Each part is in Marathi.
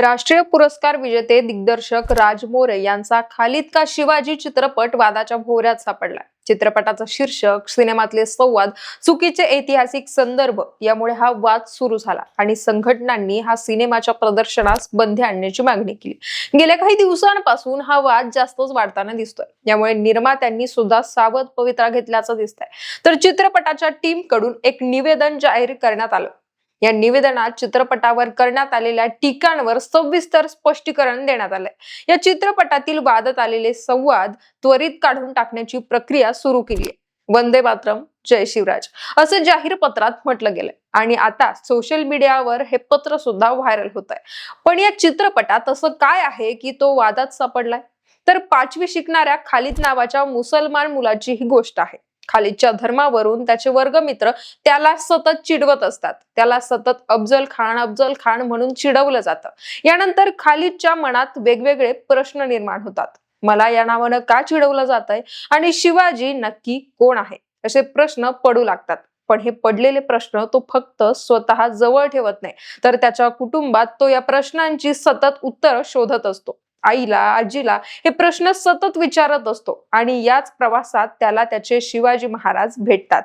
राष्ट्रीय पुरस्कार विजेते दिग्दर्शक राज मोरे यांचा खालिद का शिवाजी चित्रपट वादाच्या भोवऱ्यात सापडला. चित्रपटाचं शीर्षक सिनेमातले संवाद चुकीचे ऐतिहासिक संदर्भ यामुळे हा वाद सुरू झाला आणि संघटनांनी हा सिनेमाच्या प्रदर्शनास बंदी आणण्याची मागणी केली. गेल्या काही दिवसांपासून हा वाद जास्तच वाढताना दिसतोय. यामुळे निर्मात्यांनी सुद्धा सावध पवित्रा घेतल्याचं दिसतंय. तर चित्रपटाच्या टीमकडून एक निवेदन जाहीर करण्यात आलं. या निवेदनात चित्रपटावर करण्यात आलेल्या टीकांवर सविस्तर स्पष्टीकरण देण्यात आलंय. या चित्रपटातील वादात आलेले संवाद त्वरित काढून टाकण्याची प्रक्रिया सुरू केली आहे वंदे मातरम जय शिवराज. असं जाहीर पत्रात म्हटलं गेलंय. आणि आता सोशल मीडियावर हे पत्र सुद्धा व्हायरल होत आहे पण या चित्रपटात असं काय आहे की तो वादात सापडलाय? तर पाचवी शिकणाऱ्या खालिद नावाच्या मुसलमान मुलाची ही गोष्ट आहे. खालिदच्या धर्मावरून त्याचे वर्गमित्र त्याला सतत चिडवत असतात. त्याला सतत अफजल खान अफजल खान म्हणून चिडवलं जातं. यानंतर खालिदच्या मनात वेगवेगळे प्रश्न निर्माण होतात. मला या नावानं का चिडवलं जात आहे आणि शिवाजी नक्की कोण आहे? असे प्रश्न पडू लागतात. पण हे पडलेले प्रश्न तो फक्त स्वतः जवळ ठेवत नाही. तर त्याच्या कुटुंबात तो या प्रश्नांची सतत उत्तर शोधत असतो. आईला आजीला हे प्रश्न सतत विचारत असतो आणि याच प्रवासात त्याला त्याचे शिवाजी महाराज भेटतात.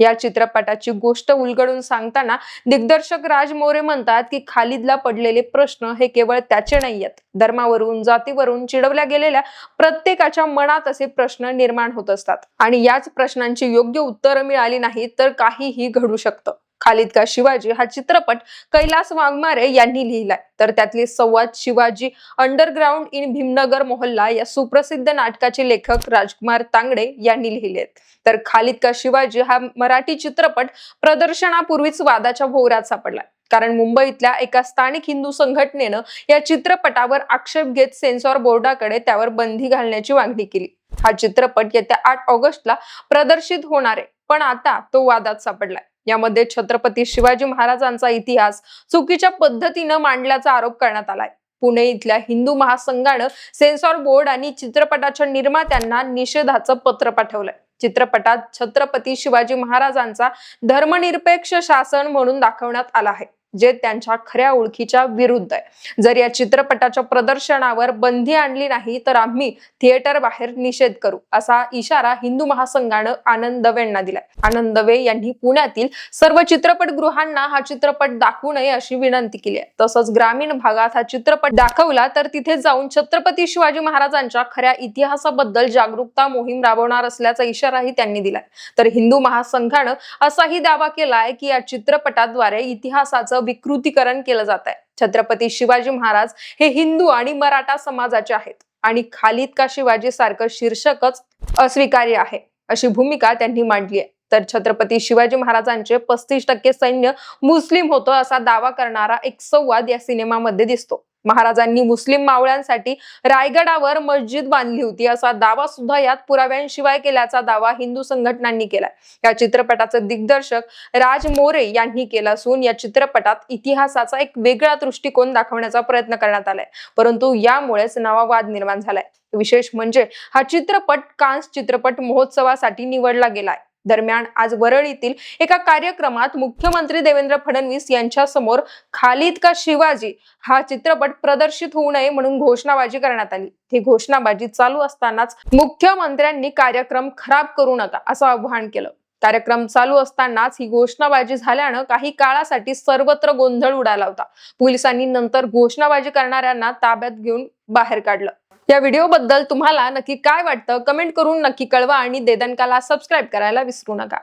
या चित्रपटाची गोष्ट उलगडून सांगताना दिग्दर्शक राज मोरे म्हणतात की खालिदला पडलेले प्रश्न हे केवळ त्याचे नाही आहेत धर्मावरून जातीवरून चिडवल्या गेलेल्या प्रत्येकाच्या मनात असे प्रश्न निर्माण होत असतात. आणि याच प्रश्नांची योग्य उत्तरं मिळाली नाही तर काहीही घडू शकतं. खालिद का शिवाजी हा चित्रपट कैलास वाघमारे यांनी लिहिलाय. तर त्यातले संवाद शिवाजी अंडरग्राऊंड इन भीमनगर मोहल्ला या सुप्रसिद्ध नाटकाचे लेखक राजकुमार तांगडे यांनी लिहिले आहेत तर खालिद का शिवाजी हा मराठी चित्रपट प्रदर्शनापूर्वीच वादाच्या भोवऱ्यात सापडलाय कारण मुंबईतल्या एका स्थानिक हिंदू संघटनेनं या चित्रपटावर आक्षेप घेत सेन्सॉर बोर्डाकडे त्यावर बंदी घालण्याची मागणी केली. हा चित्रपट येत्या आठ ऑगस्टला प्रदर्शित होणार आहे. पण आता तो वादात सापडलाय. यामध्ये छत्रपती शिवाजी महाराजांचा इतिहास चुकीच्या पद्धतीनं मांडल्याचा आरोप करण्यात आलाय. पुणे इथल्या हिंदू महासंघानं सेन्सॉर बोर्ड आणि चित्रपटाच्या निर्मात्यांना निषेधाचं पत्र पाठवलंय. चित्रपटात छत्रपती शिवाजी महाराजांचा धर्मनिरपेक्ष शासन म्हणून दाखवण्यात आला आहे. जे त्यांच्या खऱ्या ओळखीच्या विरुद्ध आहे. जर या चित्रपटाच्या प्रदर्शनावर बंदी आणली नाही तर आम्ही थिएटर बाहेर निषेध करू असा इशारा हिंदू महासंघानं आनंद यांना दिलाय. आनंद दवे यांनी पुण्यातील सर्व चित्रपटगृहांना हा चित्रपट दाखवू नये अशी विनंती केली आहे. तसंच ग्रामीण भागात हा चित्रपट दाखवला तर तिथे जाऊन छत्रपती शिवाजी महाराजांच्या खऱ्या इतिहासाबद्दल जागरूकता मोहीम राबवणार असल्याचा इशाराही त्यांनी दिलाय. तर हिंदू महासंघानं असाही दावा केलाय की या चित्रपटाद्वारे इतिहासाचं विकृतीकरण केलं जात आहे. छत्रपती शिवाजी महाराज हे हिंदू आणि मराठा समाजाचे आहेत. आणि खालिद का शिवाजी सारखं शीर्षकच अस्वीकार्य आहे. अशी भूमिका त्यांनी मांडली आहे. तर छत्रपती शिवाजी महाराजांचे पस्तीस टक्के सैन्य मुस्लिम होतं असा दावा करणारा एक संवाद या सिनेमामध्ये दिसतो. महाराजांनी मुस्लिम मावळ्यांसाठी रायगडावर मस्जिद बांधली होती. असा दावा सुद्धा यात पुराव्यांशिवाय केल्याचा दावा हिंदू संघटनांनी केलाय. या चित्रपटाचं दिग्दर्शक राज मोरे यांनी केला असून या चित्रपटात इतिहासाचा एक वेगळा दृष्टिकोन दाखवण्याचा प्रयत्न करण्यात आलाय. परंतु यामुळेच नवा वाद निर्माण झालाय. विशेष म्हणजे हा चित्रपट कान्स चित्रपट महोत्सवासाठी निवडला गेलाय. दरम्यान आज वरळीतील एका कार्यक्रमात मुख्यमंत्री देवेंद्र फडणवीस यांच्या समोर खालिद का शिवाजी हा चित्रपट प्रदर्शित होऊ नये म्हणून घोषणाबाजी करण्यात आली. ही घोषणाबाजी चालू असतानाच मुख्यमंत्र्यांनी कार्यक्रम खराब करू नका असं आवाहन केलं. कार्यक्रम चालू असतानाच ही घोषणाबाजी झाल्यानं काही काळासाठी सर्वत्र गोंधळ उडाला होता. पोलिसांनी नंतर घोषणाबाजी करणाऱ्यांना ताब्यात घेऊन बाहेर काढलं. या व्हिडिओ बद्दल तुम्हाला नक्की काय वाटतं? कमेंट करून नक्की कळवा आणि देदनकाला सबस्क्राईब करायला विसरू नका.